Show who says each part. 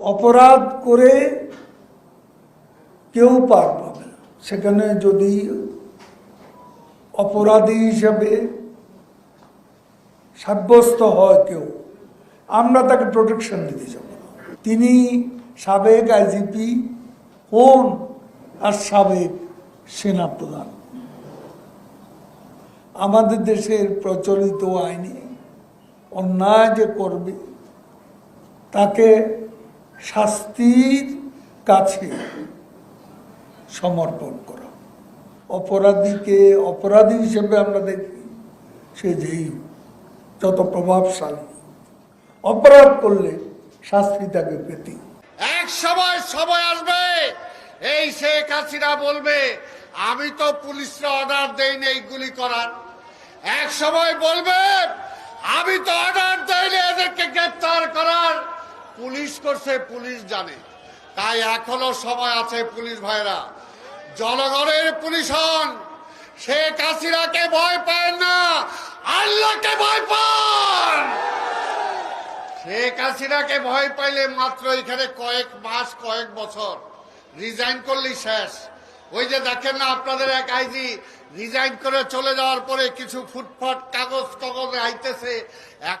Speaker 1: অপরাধ করে কেউ পার পাবে না। সেখানে যদি অপরাধী হিসেবে সাব্যস্ত হয় কেউ, আমরা তাকে প্রোটেকশন দিতে যাব তিনি সাবেক আইজিপি হন আর সাবেক সেনাপ্রধান। আমাদের দেশের প্রচলিত আইনে অন্যায় যে করবে, তাকে শাস্তির কাছে সমর্পণ করা। অপরাধীকে অপরাধী হিসেবে আমরা দেখি, সে যেই যত প্রভাবশালী অপরাধ করলে শাস্তি তাকে পেতে
Speaker 2: এক সময় সময় আসবে, এই শেখ হাসিনা বলবে, আমি তো পুলিশরা অর্ডার দেইনি এই গুলি করার। এক সময় বলবে, আমি তো অর্ডার দেইনি পুলিশ করছে, পুলিশ জানে। তাই এখনও সময় আছে পুলিশ ভাইরা জনগণের পুলিশ হন। শেখ হাসিনাকে ভয় পায় না, আল্লাহকে ভয় পান। শেখ হাসিনাকে ভয় পাইলে মাত্র এখানে কয়েক মাস, কয়েক বছর রিজাইন করলেই শেষ। ওই যে দেখেন না আপনাদের এক আইজি রিজাইন করে চলে যাওয়ার পরে কিছু ফুটফাট কাগজ কাগজে আইতেছে।